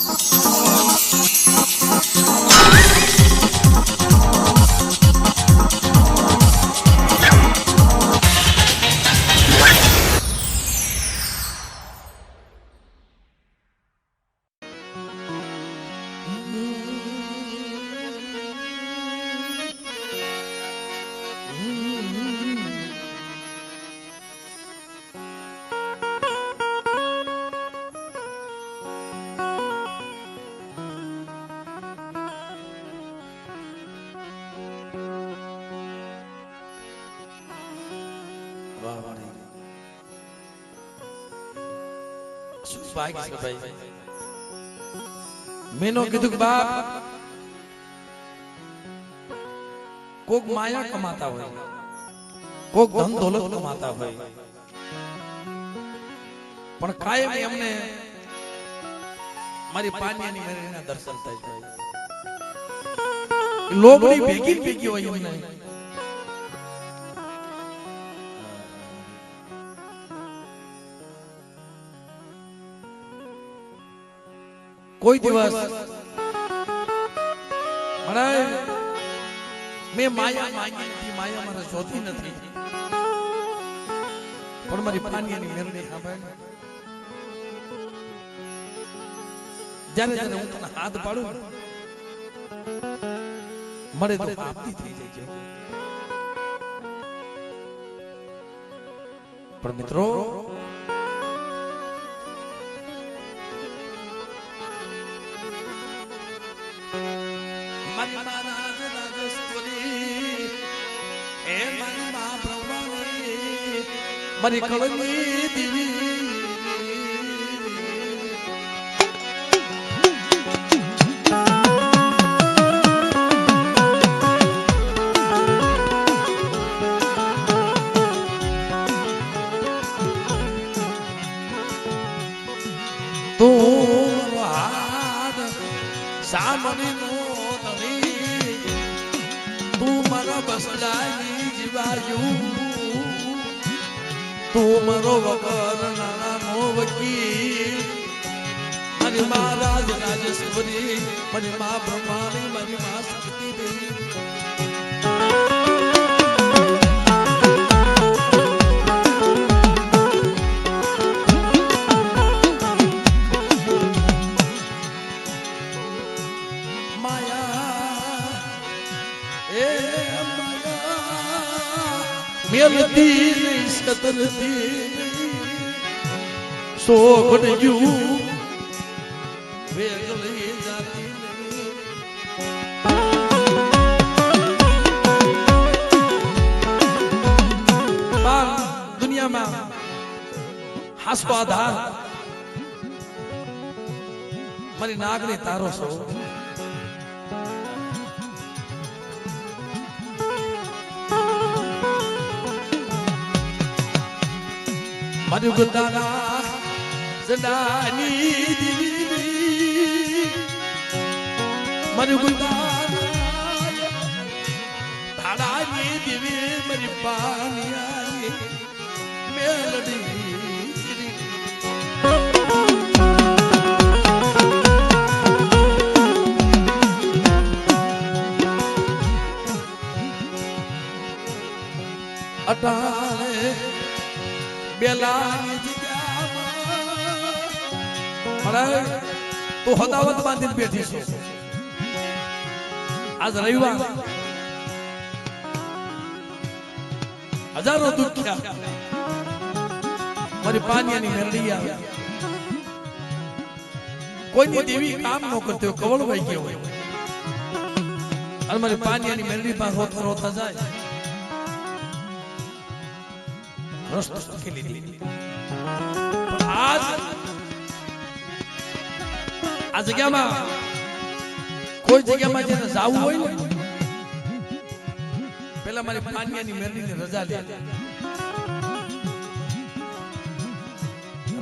Oh. વાહ વાહ શું ભાગ્ય છે ભાઈ? મેનો કીધું બાપ કોક માયા કમાતા હોય, કોક ધન દોલત કમાતા હોય. પણ કાયમ એમને મારી પાન્યાની મેરેના દર્શન થાય છે. લોગડી ભેગી ભેગી હોય એમને. કોઈ દિવસ મેં માયા માંગી નથી માયા મને શોધી નથી. પણ મારી પાનિયાની મેરડી સાંભળ. જ્યારે જ્યારે હું તને હાથ પાડું મળે તો પાપી થઈ જાય પણ મિત્રો મારી કળની મારી મા રાજ રાજેશ્વરી મારી મા બ્રહ્માણી, મારી મા શક્તિ દેવી મેલતી નહીં સતરતી સોગડ જુ વેગલી જાતી દુનિયામાં હાસ્તો આધાર મારી નાગની તારો સૌ મારી ગુદાના દીવી મારી ગુદાના ધાડાની દીવી મારી પાનિયાની મેલડી અટાણે બેલાની તું હદાવત બાંધીને બેઠી છો આજ રવિવાર. હજારો દુખ્યા. મારી પાનિયાની મેરડી આવે. કોઈની દેવી કામ ન કરતી હોય કવળવાઈ ગયો હોય. અને મારી પાનિયાની મેરડી પાસે રોતા રોતા જાય. રસ્તો શીખી લીધી. આ જગ્યામાં કોઈ જગ્યામાં જેને જવું હોય ને, પેલા મારી પાનિયાની મેરની રજા લે.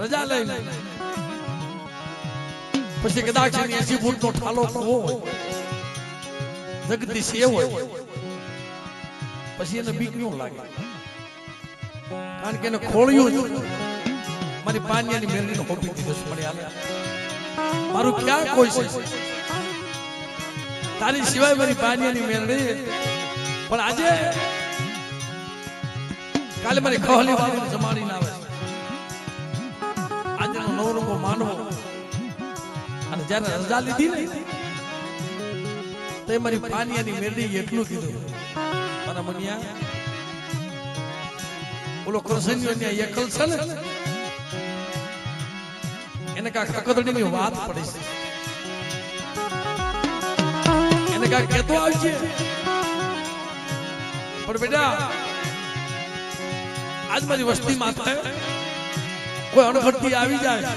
રજા લઈ પછી કદાચ એની એસી ફૂટનો ઠાલો હોય. જગદીશ એવો પછી એને બીકનું લાગે. કારણ કે એને ખોળ્યું મારી પાન્યાની મેરડીને હોપી દીધો છે મને મારું ક્યાં કોઈ છે? તારી સિવાય મારી પાણીની મેળડી પણ આજે કાલે મારી ખોલી વાળી જમાડીને આવે છે. આજનો નવરંગો માનવો. અને જ્યારે રજા લીધી ને, તે મારી પાનિયાની મેરડી એટલું કીધું. મારા મનિયા, ઓલો કૃષ્ણની ત્યાં એકલ છે ને, એને કાંઈક હકદડીની વાત પડી છે. કાંઈક કહેતો આવશે. પણ બેટા આજ મારી વસ્તી માથે કોઈ અણઘડતી આવી જાય.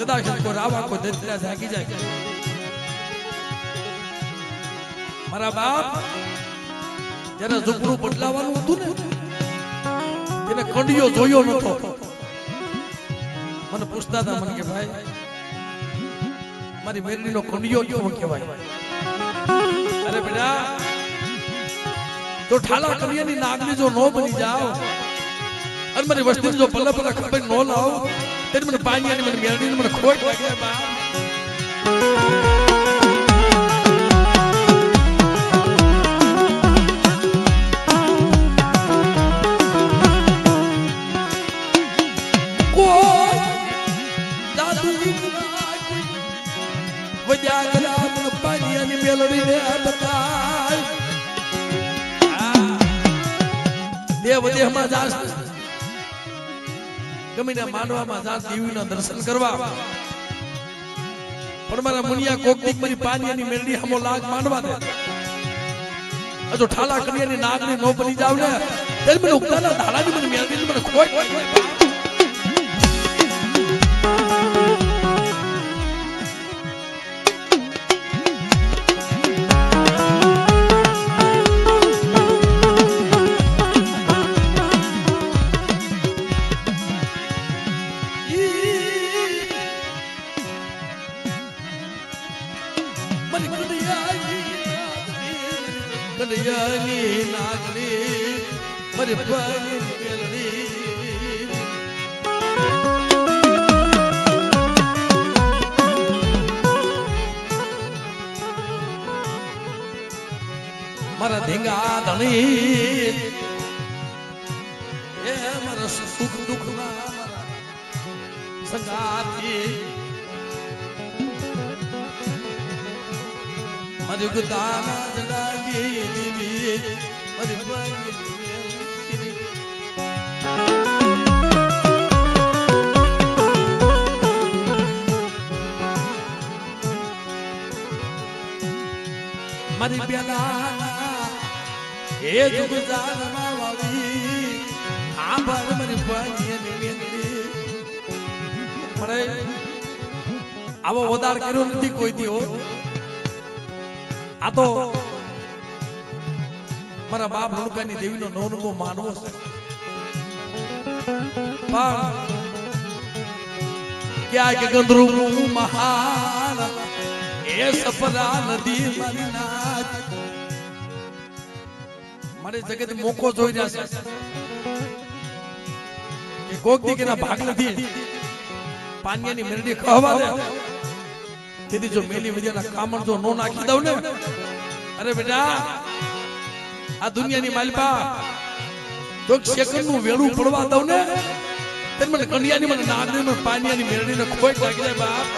કદાચ કોઈ રાવા કોઈ દરિદ્રા જાગી જાય. મારા બાપ, જેને ઝૂંપડું બદલાવાનું હતું ને તેને કંડિયો જોયો નતો મને પૂછતા હતા, મને કે, ભાઈ મારી મેરડીનો કુંડિયો કેવો કહેવાય. અરે બેટા, તો ઠાલા કન્યાની નાગની જો નો બની જાઓ અને મારી વસ્તી જો પલ્લા પલ્લા ખબર નો લાવો, તેને મને પાણી મને મેરડીને મને ખોટ લાગે બા પાણી બતાય દેવ દેહમાં દર્શન કરવા પણ મારા મુનિયા કોકની મારી પાનિયાની મેરડી હમો લાગ માંડવા દે હજુ ઠાલા કન્યાની નાગની નો બની જાવ ને ત્યારે મને ઉગતાના ધાડાની મને મેળવી મને ખોટ મારી ધીંગા ધણી એ મારા સુખ દુઃખ ના સંગાતી મારી ગુદાના જલાગી દીવી મારી મારી બેલા એ જુગ જાનમાં વાવી. આ બાર મારી બાઈ ને મેંદડી. મને આવો વધાર કર્યો નથી કોઈ દીઓ આ તો મારા બાપ હણુકાની દેવીનો નવનગો માનવો છે. પણ ક્યાં કે ગંધર્વ મહાન, એ સપરા નદી મારી મારે જગત મોકો જોઈ રહ્યા છે. કોક દી કેના ભાગ નથી. પાનિયાની મેરડી ખવા દે. તેથી જો મેલી વિદ્યાના કામણ જો નો નાખી દઉં ને, અરે બેટા, આ દુનિયાની માલપા જો સેકન્ડનું વેળું પડવા દઉં ને તે મને કન્યાની મને નાગની મને પાનિયાની મેરડીને ખોટ લાગી જાય બાપ.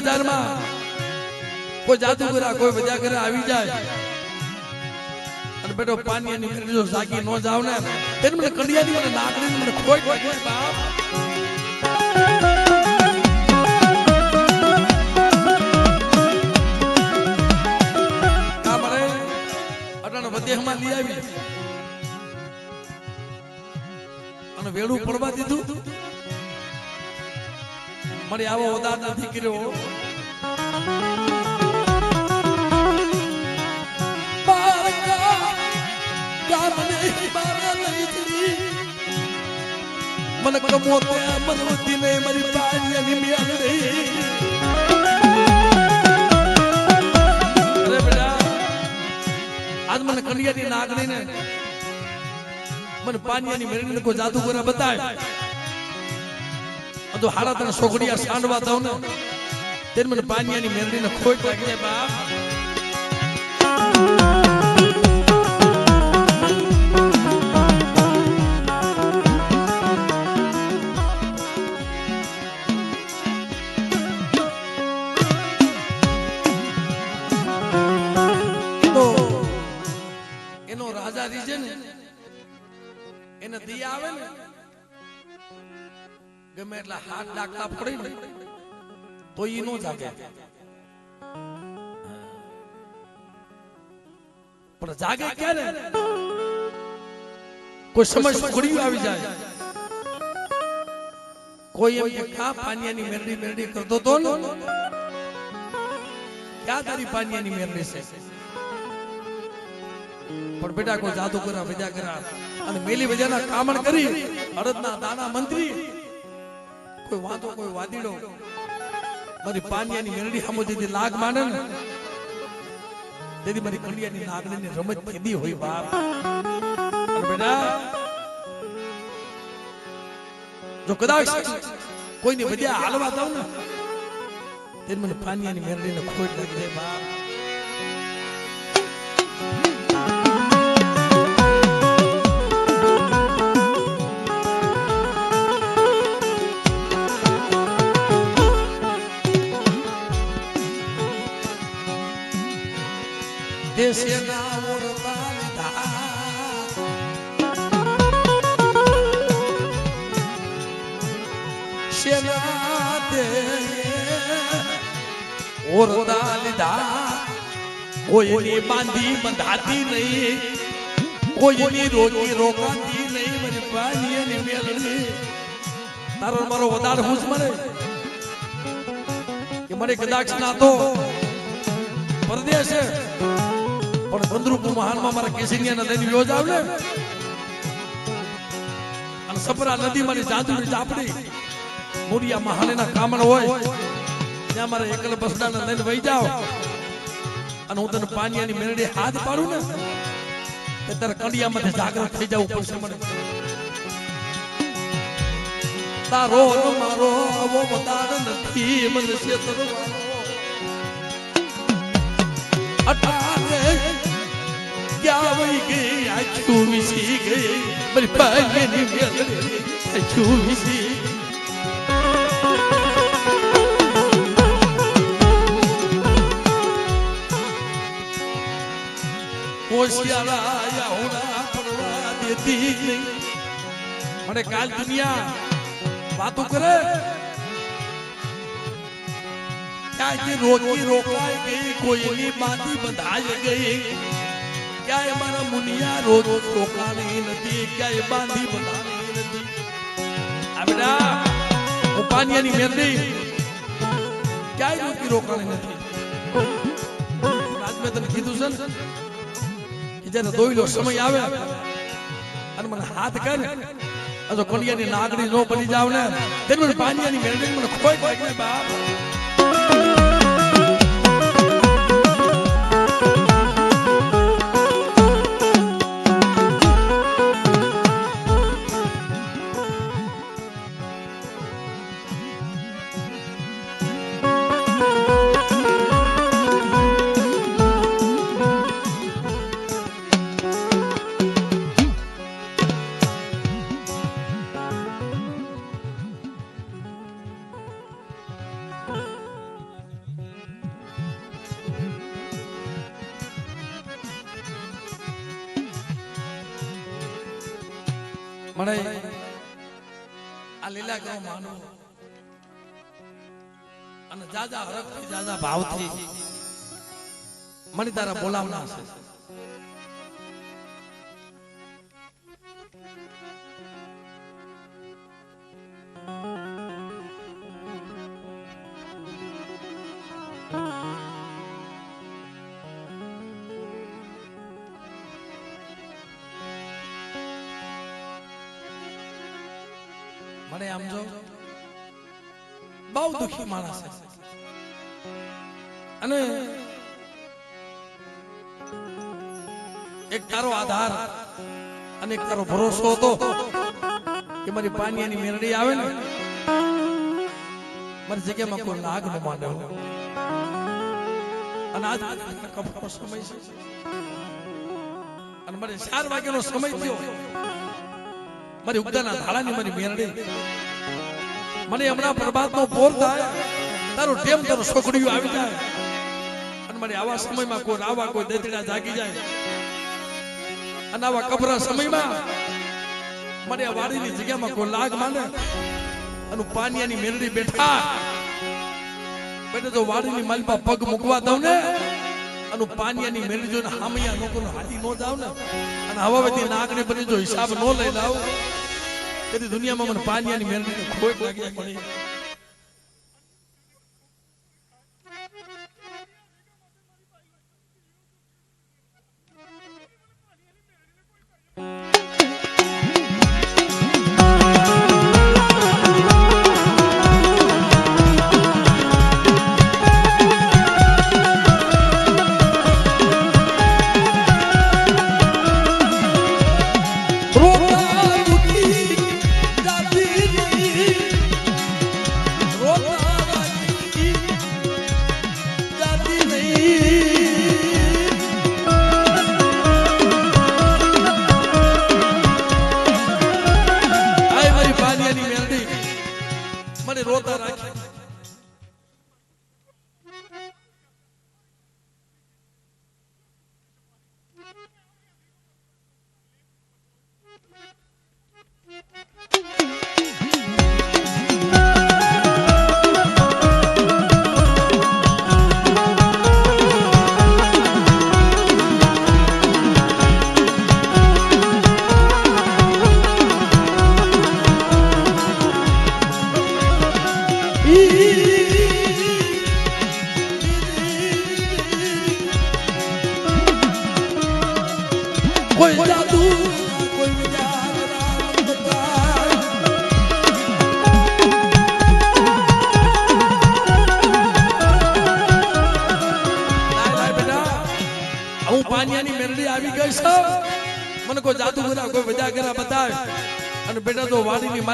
બજારમાં કોઈ જાદુગરા કોઈ બજાગર આવી જાય. અને બેટો પાણી એની મેરડી સાગી ન જાવ ને તેને મને કડિયાની મને નાકડી મને કોઈ કોઈ બાપ. અને વેળું પડવા દીધું. મને આવો ઉદાર નથી કર્યો. મને કમો ત્યાં મનવતી નહીં મારી પાણી મેળવી આજ મને કલિયાની નાગ લઈને મને પાનિયાની મેળવીને કોઈ જાદુ કરે બતાય. તો હાડા તને છોકરીયા સાંડવા દઉં ને. તેને મને પાનિયાની મેરડીને ખોટ લાગી જાય બાપ. એટલા હાથ ડાકતા પડે ને તો ઈ નો જાગે. પણ જાગે ક્યારે? કોઈ સમજ ઘડિયું આવી જાય. કોઈ એમ કે કા પાનિયાની મેરડી મેરડી કરતો તો ને? ક્યાં તારી પાનિયાની મેરડી છે? પણ બેટા કોઈ જાદુ કરા વજા કરા અને મેલી વજાના કામણ કરી, અડદના દાના મંત્રી કોઈ વાંધો કોઈ વાદીડો મારી પાનિયાની મેરડી સામો જેથી લાગ માને ને તેથી મારી કંડિયાની નાગણીની રમત કેદી હોય બાપ. બેટા જો કદાચ કોઈની વધ્યા હાલવા દઉં ને તેને મને પાનિયાની મેરડીને ખોટ લાગી જાય બાપ. દેશના શેના દે કોઈની બાંધી બંધાતી નહીં કોઈની રોજી રોકાતી નહીં તારો મારો વધારે હુશ મને કે મને કદાચ ના તો પરદેશ પણ બંદરૂપ મહાનમાં મારા કેસિંગિયા લઈને યોજ ને અને સપરા નદી મારી ચાંદુની ચાપડી મોરિયા મહાલેના કામણ હોય, ત્યાં મારે એકલ બસડાને લઈને વહી જાવ અને હું તને પાણીયાની મેરડી હાથ પાડું ને કે તારે કંડિયામાંથી જાગૃત થઈ જવું પડશે મને. તારો મારો આવો બતાડ નથી, મને છેતરવાનો અટારે ક્યાં વહી ગઈ આખું વિસી ગઈ મારી પાણીની મેરડી આખું વિસી હોશિયારા હોના પડવા દેતી મને કાલ દુનિયા વાતો કરે ક્યાંય રોકી રોકાઈ ગઈ કોઈની બાંધી બંધાઈ ગઈ. ક્યાંય મારા મુનિયા રોજ રોકાણી નથી, ક્યાંય બાંધી બંધાણી નથી. આપડા પાનિયાની મેરડી ક્યાંય રોકી રોકાણી નથી. આજ તને કીધું છે ને, કે જ્યારે દોયલો સમય આવે અને મને હાથ કરે, આ જો કલિયાની નાગડી નો બની જાવ ને તેને પાનિયાની મેરડી મને ખોઈ ખોઈ બાપ. દાદા હરખ દાદા ભાવથી. મને તારા બોલાવના છે. મને આમ જો, બહુ દુખી માણસ છે. અને એક તારો આધાર અને એક તારો ભરોસો હતો કે મારી પાનિયાની મેરડી આવે ને, મારી જગ્યામાં કોઈ નાગ ન માંડે અને આજ કપડો સમય છે. અને મારે ચાર વાગ્યાનો સમય થયો. મારી ઉગદાના ધાડાની મારી મેરડી. મને હમણાં પ્રભાતનો પોર થાય તારું ટેમ તારું છોકરીઓ આવી જાય. અને આવા સમયમાં કોઈ આવા કોઈ દેતડા જાગી જાય. અને આવા કપરા સમયમાં મને વાડીની જગ્યામાં કોઈ લાગ માને અને પાનિયાની મેરડી બેઠા. બેઠે તો વાડીની માલપા પગ મૂકવા દઉં ને, અને પાનિયાની મેરડી જોઈને હામૈયા લોકોનો હાથી નો જાવ ને, અને હવા વેતી નાગને બની જો હિસાબ નો લઈ લાવ તેથી દુનિયામાં મને પાનિયાની મેરડીને ખોટ લાગી મળી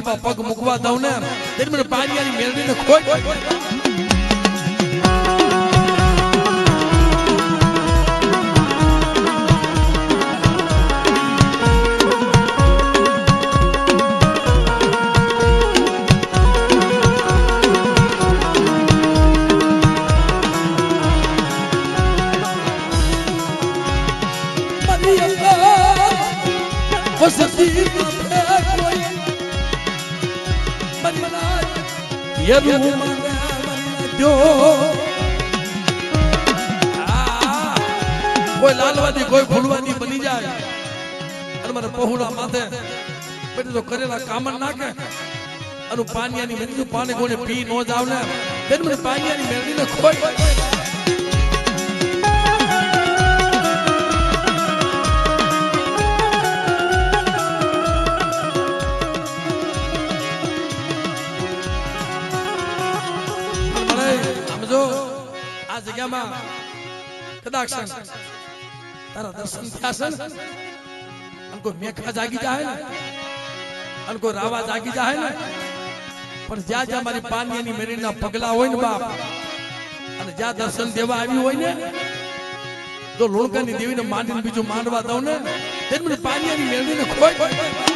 માલમાં પગ મૂકવા દઉં ને તેથી મને પાનિયાની મેરડીને ખોટ. યરું મને મન્યો. કોઈ લાલવાદી, કોઈ ફૂલવાદી બની જાય. અને મને પહોળા માથે પછી તો કરેલા કામણ નાખે. અને પાનિયાની મેરડી પાણી કોને પી ન જાવ ને તેને મને પાનિયાની મેળવીને ખોઈ. જગ્યામાં કદાચ તારા દર્શન થયા છે ને? કોઈ જાગી જાય ને? અને રાવા જાગી જાય ને? પણ જ્યાં જ્યાં મારી પાનિયાની મેરીના પગલા હોય ને બાપ, અને જ્યાં દર્શન દેવા આવ્યું હોય ને તો લોણકાની દેવીને માંડીને બીજું માંડવા દઉં ને તેને મને પાનિયાની મેળવીને ખોઈ